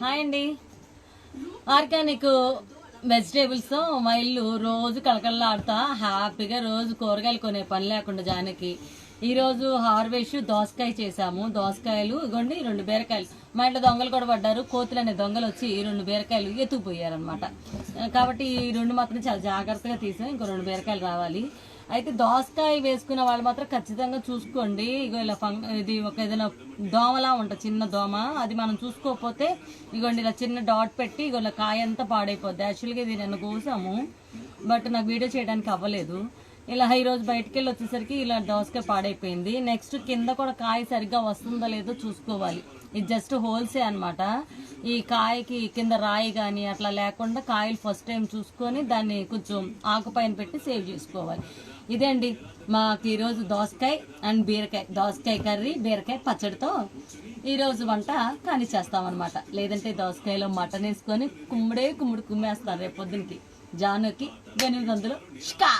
Hi అండి. Organic vegetables మా ఇల్లు రోజు కలకల్లాడుతా హ్యాపీగా రోజు కూరగాయలు కొనే పని లేకుండా జానకి. ఈరోజు హార్వెస్ట్ దోసకాయ చేసాము దోసకాయలు ఇగోండి రెండు బీరకాయలు. మా ఇంట్లో దొంగలు కూడా పడ్డారు. కోతులు అనే దొంగలు వచ్చి ఈ రెండు బీరకాయలు ఎత్తుకుపోయారనమాట కాబట్టి ఈ రెండు మాత్రం చాలా జాగ్రత్తగా తీసాం. ఇంకో రెండు బీరకాయలు రావాలి. అయితే దోసకాయ వేసుకున్న వాళ్ళు మాత్రం ఖచ్చితంగా చూసుకోండి. ఇగో ఇలా ఫంక్ ఇది ఒక ఏదైనా దోమలా ఉంటుంది చిన్న దోమ. అది మనం చూసుకోకపోతే ఇగోండి ఇలా చిన్న డాట్ పెట్టి ఇగో ఇలా కాయ అంతా పాడైపోద్ది. యాక్చువల్గా ఇది నేను కోసాము. బట్ నాకు వీడియో చేయడానికి అవ్వలేదు. ఇలా ఈ రోజు బయటికి వెళ్ళి వచ్చేసరికి ఇలా దోసకాయ పాడైపోయింది. నెక్స్ట్ కింద కూడా కాయ సరిగ్గా వస్తుందో లేదో చూసుకోవాలి. ఇది జస్ట్ హోల్సే అనమాట ఈ కాయకి కింద రాయి కానీ అట్లా లేకుండా కాయలు ఫస్ట్ టైం చూసుకొని దాన్ని కొంచెం ఆకుపైన పెట్టి సేవ్ చేసుకోవాలి. ఇదే అండి మాకు ఈరోజు దోసకాయ అండ్ బీరకాయ. దోసకాయ కర్రీ బీరకాయ పచ్చడితో ఈరోజు వంట కానీ చేస్తామన్నమాట. లేదంటే దోసకాయలో మటన్ వేసుకొని కుమ్ముడే కుమ్ముడు కుమ్మేస్తారు రేపు పొద్దునకి. జానుకి ఎనిమిది వందలు షికా!